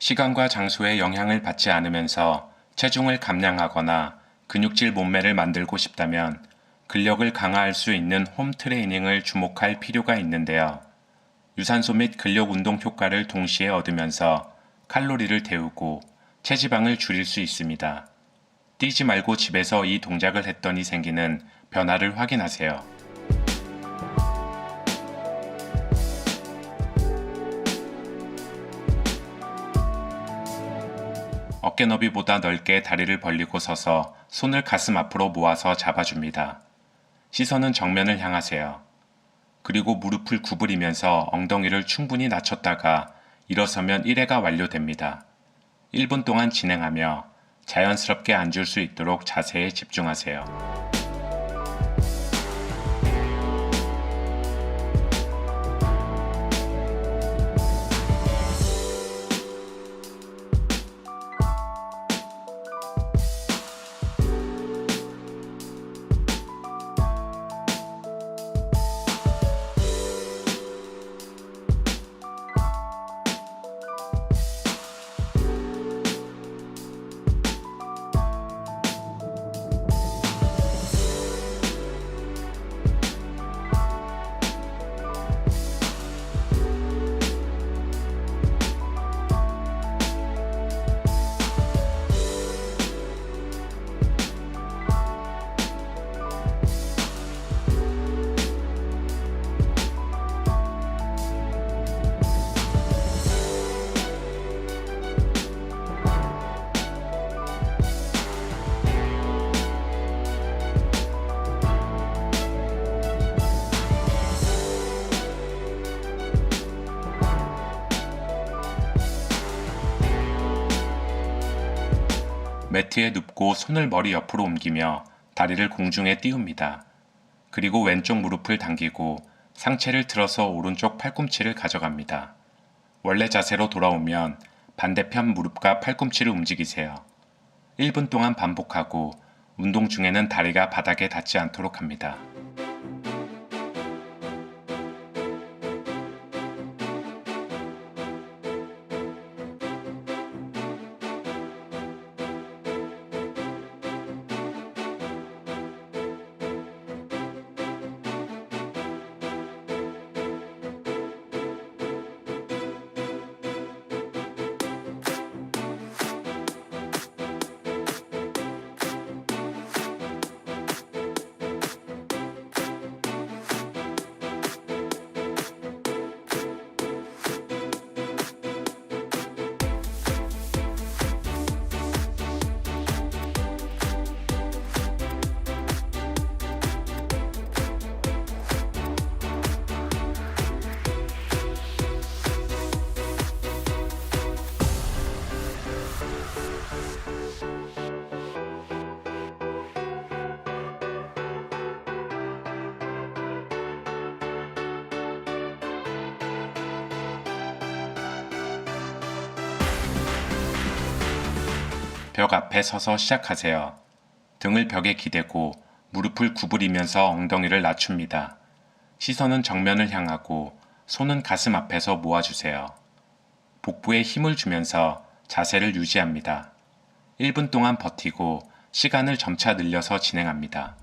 시간과 장소의 영향을 받지 않으면서 체중을 감량하거나 근육질 몸매를 만들고 싶다면 근력을 강화할 수 있는 홈 트레이닝을 주목할 필요가 있는데요. 유산소 및 근력 운동 효과를 동시에 얻으면서 칼로리를 태우고 체지방을 줄일 수 있습니다. 뛰지 말고 집에서 이 동작을 했더니 생기는 변화를 확인하세요. 어깨 너비보다 넓게 다리를 벌리고 서서 손을 가슴 앞으로 모아서 잡아줍니다. 시선은 정면을 향하세요. 그리고 무릎을 구부리면서 엉덩이를 충분히 낮췄다가 일어서면 1회가 완료됩니다. 1분 동안 진행하며 자연스럽게 앉을 수 있도록 자세에 집중하세요. 매트에 눕고 손을 머리 옆으로 옮기며 다리를 공중에 띄웁니다. 그리고 왼쪽 무릎을 당기고 상체를 틀어서 오른쪽 팔꿈치를 가져갑니다. 원래 자세로 돌아오면 반대편 무릎과 팔꿈치를 움직이세요. 1분 동안 반복하고 운동 중에는 다리가 바닥에 닿지 않도록 합니다. 벽 앞에 서서 시작하세요. 등을 벽에 기대고 무릎을 구부리면서 엉덩이를 낮춥니다. 시선은 정면을 향하고 손은 가슴 앞에서 모아주세요. 복부에 힘을 주면서 자세를 유지합니다. 1분 동안 버티고 시간을 점차 늘려서 진행합니다.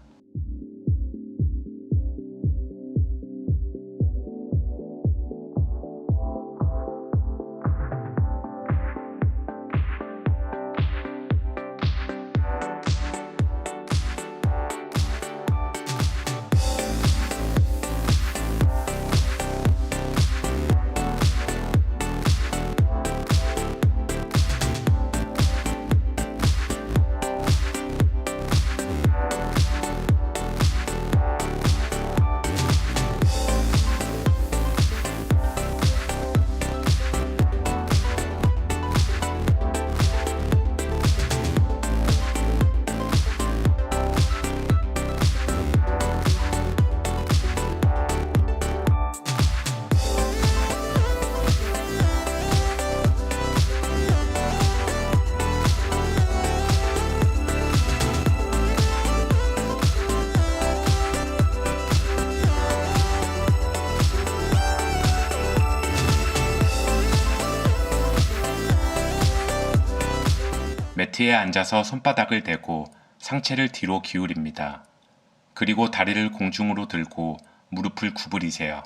매트에 앉아서 손바닥을 대고 상체를 뒤로 기울입니다. 그리고 다리를 공중으로 들고 무릎을 구부리세요.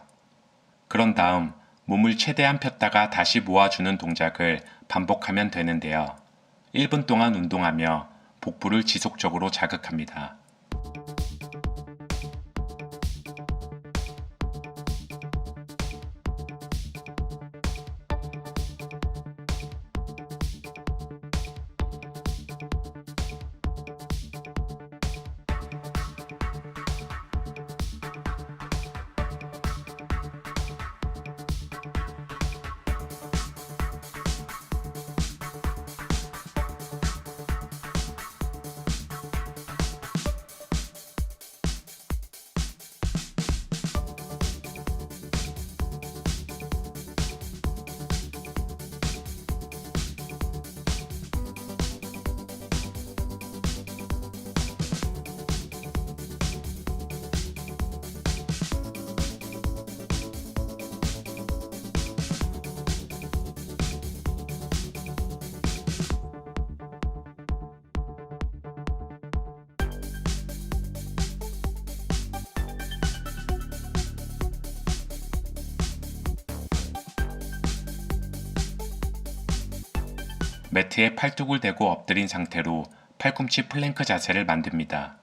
그런 다음 몸을 최대한 폈다가 다시 모아주는 동작을 반복하면 되는데요. 1분 동안 운동하며 복부를 지속적으로 자극합니다. 매트에 팔뚝을 대고 엎드린 상태로 팔꿈치 플랭크 자세를 만듭니다.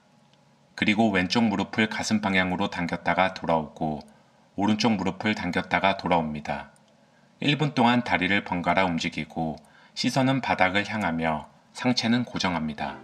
그리고 왼쪽 무릎을 가슴 방향으로 당겼다가 돌아오고 오른쪽 무릎을 당겼다가 돌아옵니다. 1분 동안 다리를 번갈아 움직이고 시선은 바닥을 향하며 상체는 고정합니다.